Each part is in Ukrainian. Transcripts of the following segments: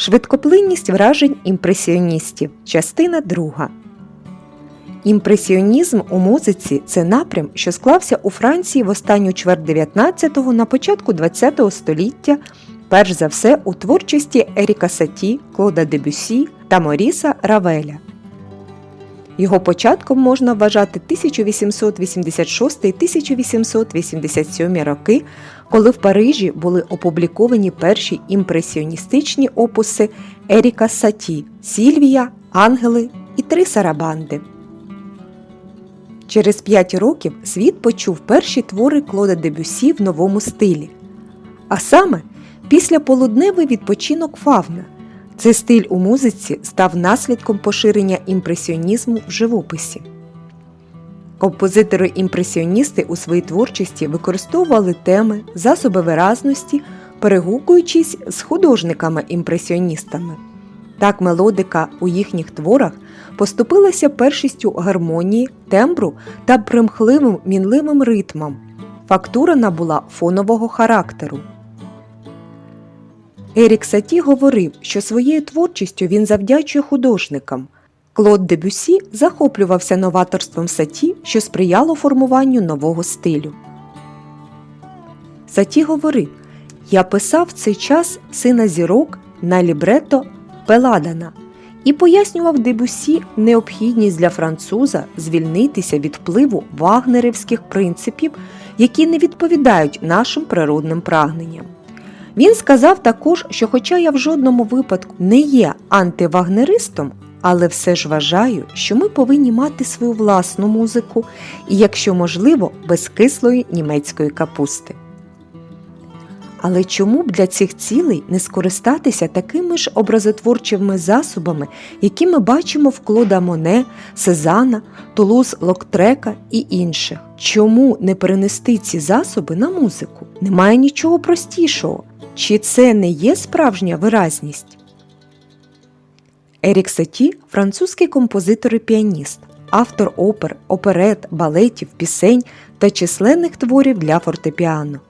Швидкоплинність вражень імпресіоністів. Частина 2. Імпресіонізм у музиці це напрям, що склався у Франції в останню чверть 19-го на початку 20-го століття, перш за все у творчості Еріка Саті, Клода Дебюсі та Моріса Равеля. Його початком можна вважати 1886-1887 роки, коли в Парижі були опубліковані перші імпресіоністичні опуси Еріка Саті Сільвія, Ангели і Три Сарабанди. Через п'ять років світ почув перші твори Клода Дебюсі в новому стилі. А саме після полудневий відпочинок Фавна. Цей стиль у музиці став наслідком поширення імпресіонізму в живописі. Композитори-імпресіоністи у своїй творчості використовували теми, засоби виразності, перегукуючись з художниками-імпресіоністами. Так мелодика у їхніх творах поступилася першістю гармонії, тембру та примхливим мінливим ритмам. Фактура набула фонового характеру. Ерік Саті говорив, що своєю творчістю він завдячує художникам. Клод Дебюсі захоплювався новаторством Саті, що сприяло формуванню нового стилю. Саті говорив: Я писав в цей час сина зірок на лібрето Пеладана і пояснював Дебюсі необхідність для француза звільнитися від впливу вагнерівських принципів, які не відповідають нашим природним прагненням. Він сказав також, що, хоча я в жодному випадку не є антивагнеристом, але все ж вважаю, що ми повинні мати свою власну музику і, якщо можливо, без кислої німецької капусти. Але чому б для цих цілей не скористатися такими ж образотворчими засобами, які ми бачимо в Клода Моне, Сезана, Тулуз Локтрека і інших? Чому не перенести ці засоби на музику? Немає нічого простішого. Чи це не є справжня виразність? Ерік Саті – французький композитор і піаніст, автор опер, оперет, балетів, пісень та численних творів для фортепіано.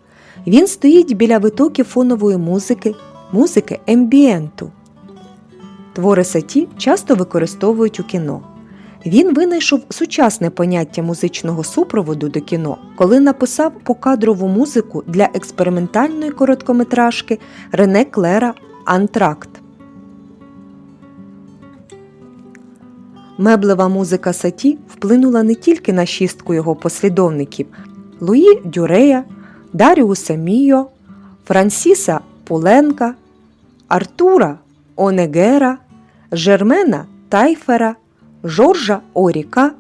Він стоїть біля витоків фонової музики, музики ембієнту. Твори Саті часто використовують у кіно. Він винайшов сучасне поняття музичного супроводу до кіно, коли написав покадрову музику для експериментальної короткометражки Рене Клера Антракт. Меблева музика Саті вплинула не тільки на шістку його послідовників Луї Дюрея, Даріуса Міо, Франсіса Пуленка, Артура Онегера, Жермена Тайфера, Жоржа Оріка,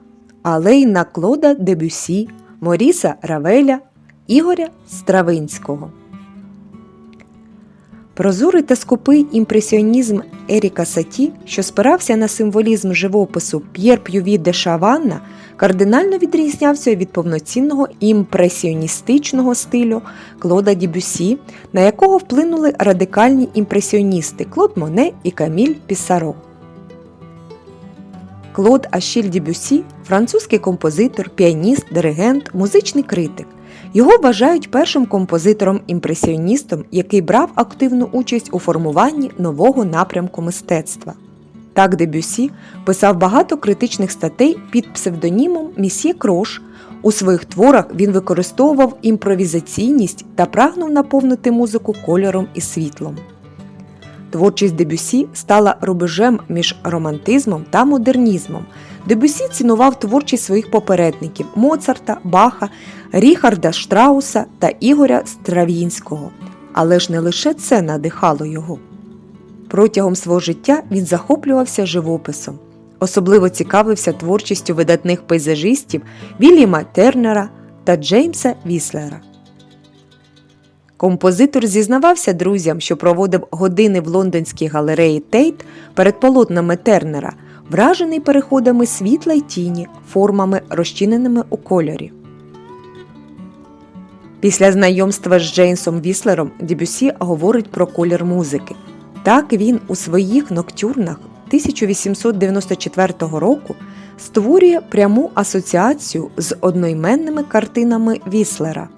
Алейна Клода Дебюсі, Моріса Равеля, Ігоря Стравинського. Прозорий та скупий імпресіонізм Еріка Саті, що спирався на символізм живопису П'єр П'юві де Шаванна, кардинально відрізнявся від повноцінного імпресіоністичного стилю Клода Дібюсі, на якого вплинули радикальні імпресіоністи Клод Моне і Каміль Пісаро. Клод Ашіль Дібюсі французький композитор, піаніст, диригент, музичний критик. Його вважають першим композитором-імпресіоністом, який брав активну участь у формуванні нового напрямку мистецтва. Так Дебюсі писав багато критичних статей під псевдонімом Місьє Крош. У своїх творах він використовував імпровізаційність та прагнув наповнити музику кольором і світлом. Творчість Дебюсі стала рубежем між романтизмом та модернізмом. Дебюсі цінував творчість своїх попередників Моцарта, Баха, Ріхарда Штрауса та Ігоря Стравінського. Але ж не лише це надихало його. Протягом свого життя він захоплювався живописом. Особливо цікавився творчістю видатних пейзажистів Вільяма Тернера та Джеймса Віслера. Композитор зізнавався друзям, що проводив години в лондонській галереї Тейт перед полотнами Тернера, вражений переходами світла й тіні, формами, розчиненими у кольорі. Після знайомства з Джеймсом Віслером Дебюсі говорить про колір музики. Так він у своїх ноктюрнах 1894 року створює пряму асоціацію з одноіменними картинами Віслера.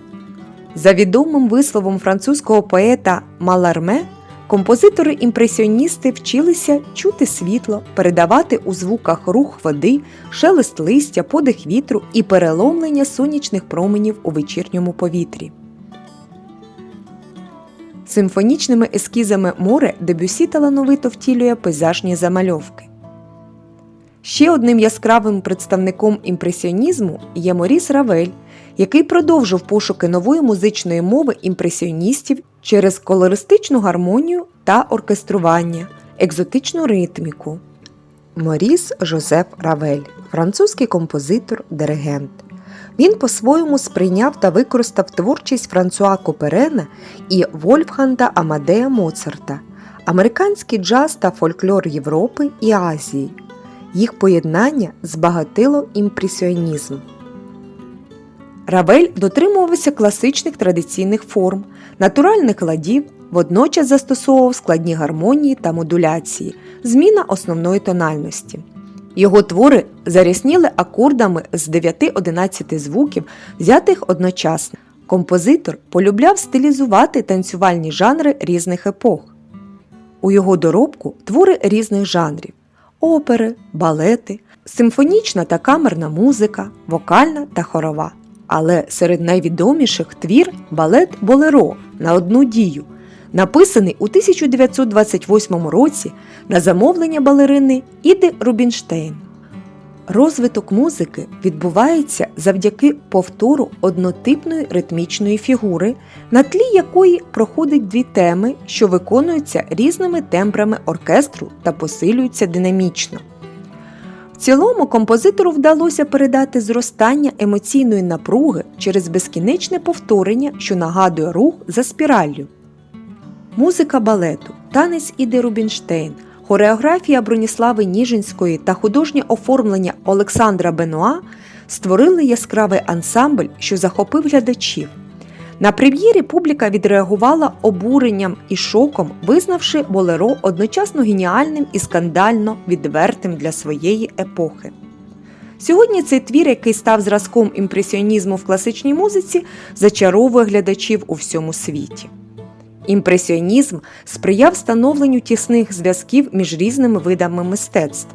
За відомим висловом французького поета Маларме, Композитори-імпресіоністи вчилися чути світло, передавати у звуках рух води, шелест листя, подих вітру і переломлення сонячних променів у вечірньому повітрі. Симфонічними ескізами море Дебюсі талановито втілює пейзажні замальовки. Ще одним яскравим представником імпресіонізму є Моріс Равель, який продовжив пошуки нової музичної мови імпресіоністів через колористичну гармонію та оркестрування, екзотичну ритміку. Моріс Жозеф Равель, французький композитор, диригент. Він по-своєму сприйняв та використав творчість Франсуа Коперена і Вольфганга Амадея Моцарта, американський джаз та фольклор Європи і Азії. Їх поєднання збагатило імпресіонізм. Равель дотримувався класичних традиційних форм, натуральних ладів, водночас застосовував складні гармонії та модуляції, зміна основної тональності. Його твори зарясніли акордами з 9-11 звуків, взятих одночасно. Композитор полюбляв стилізувати танцювальні жанри різних епох. У його доробку твори різних жанрів опери, балети, симфонічна та камерна музика, вокальна та хорова. Але серед найвідоміших твір балет Болеро на одну дію, написаний у 1928 році на замовлення балерини Іди Рубінштейн. Розвиток музики відбувається завдяки повтору однотипної ритмічної фігури, на тлі якої проходять дві теми, що виконуються різними тембрами оркестру та посилюються динамічно. Цілому композитору вдалося передати зростання емоційної напруги через безкінечне повторення, що нагадує рух за спіраллю. Музика балету, танець Іди Рубінштейн, хореографія Броніслави Ніжинської та художнє оформлення Олександра Бенуа створили яскравий ансамбль, що захопив глядачів. На прем'єрі публіка відреагувала обуренням і шоком, визнавши Болеро одночасно геніальним і скандально відвертим для своєї епохи. Сьогодні цей твір, який став зразком імпресіонізму в класичній музиці, зачаровує глядачів у всьому світі. Імпресіонізм сприяв становленню тісних зв'язків між різними видами мистецтв.